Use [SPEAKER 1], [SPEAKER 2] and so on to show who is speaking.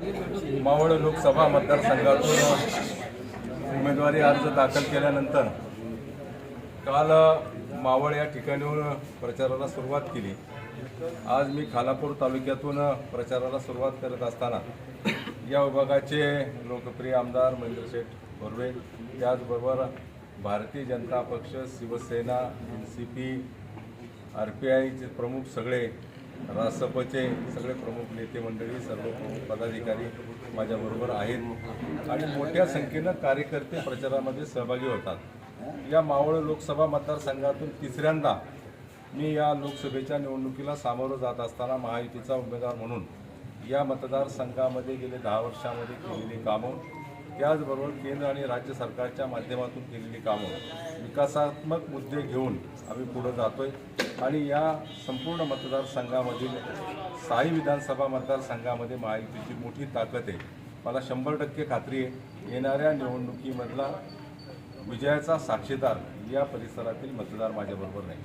[SPEAKER 1] मावळ लोकसभा मतदारसंघातून उमेदवारी अर्ज दाखल केल्यानंतर काल मावळ या ठिकाणीहून प्रचाराला सुरुवात केली. आज मी खालापूर तालुक्यातून प्रचाराला सुरुवात करत असताना या विभागाचे लोकप्रिय आमदार महेंद्र शेठ बर्वे त्याचबरोबर Bharatiya Janata Paksha Shivsena N C P R P आयचे प्रमुख सगळे रासपचे सगळे प्रमुख नेते मंडळी सर्व प्रमुख पदाधिकारी माझ्याबरोबर आहेत आणि मोठ्या संख्येनं कार्यकर्ते प्रचारामध्ये सहभागी होतात. या मावळ लोकसभा मतदारसंघातून तिसऱ्यांदा मी या लोकसभेच्या निवडणुकीला सामोरं जात असताना महायुतीचा उमेदवार म्हणून या मतदारसंघामध्ये गेले दहा वर्षामध्ये केलेली कामं त्याचबरोबर केंद्र आणि राज्य सरकारच्या माध्यमातून केलेली कामं विकासात्मक मुद्दे घेऊन आम्ही पुढं जातो आहे आणि या संपूर्ण मतदारसंघामधील साई विधानसभा मतदारसंघामध्ये महायुतीची मोठी ताकद आहे. मला शंभर टक्के खात्री आहे येणाऱ्या निवडणुकीमधला विजयाचा साक्षीदार या परिसरातील मतदार माझ्याबरोबर नाही.